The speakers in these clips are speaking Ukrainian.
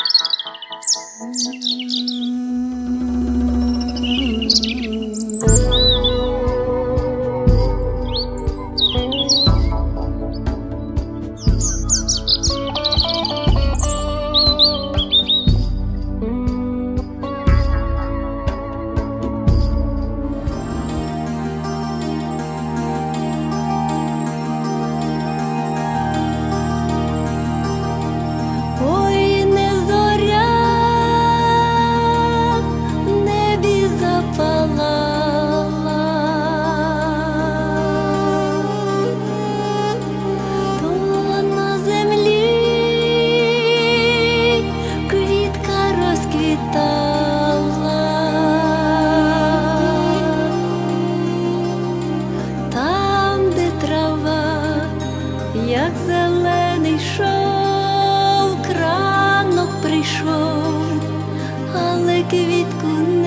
Hum. прийшов, але квітку не.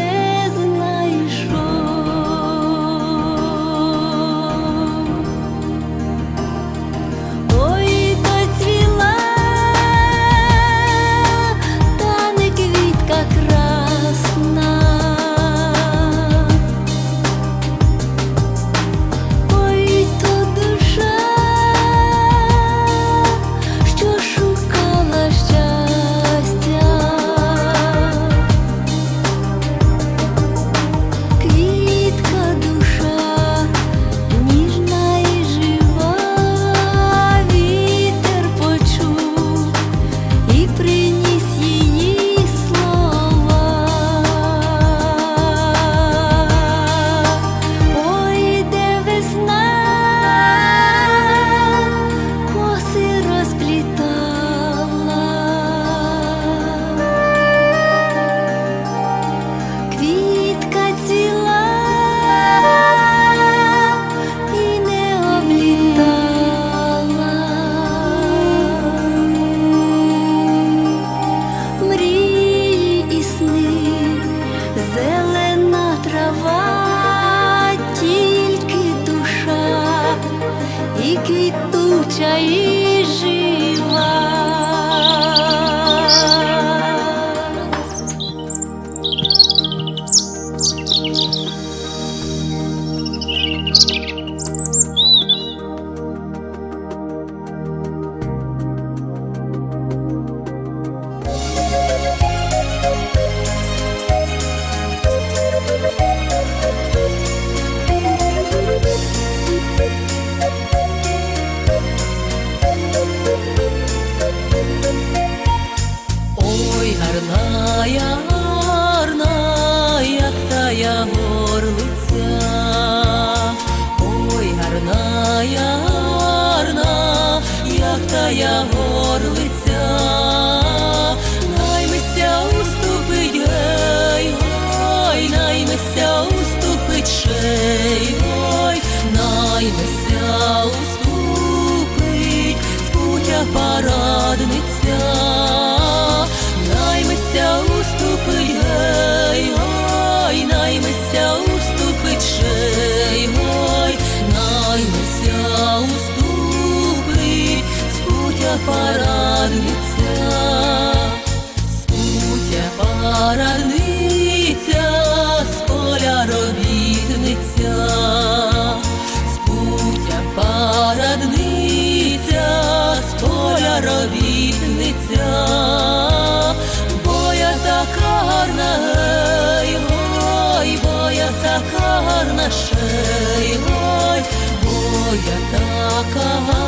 пораниться, скутя пораниться, поля робітниця, спутя пораниться, з робітниця, бо я така гарна, гей, гой, гой, бо я така гарна.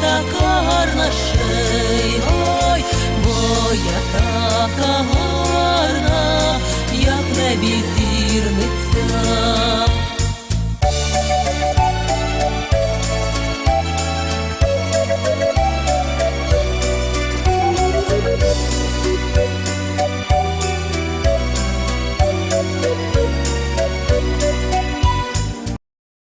така гарна шей, ой, бо я така гарна, як небі зірниця.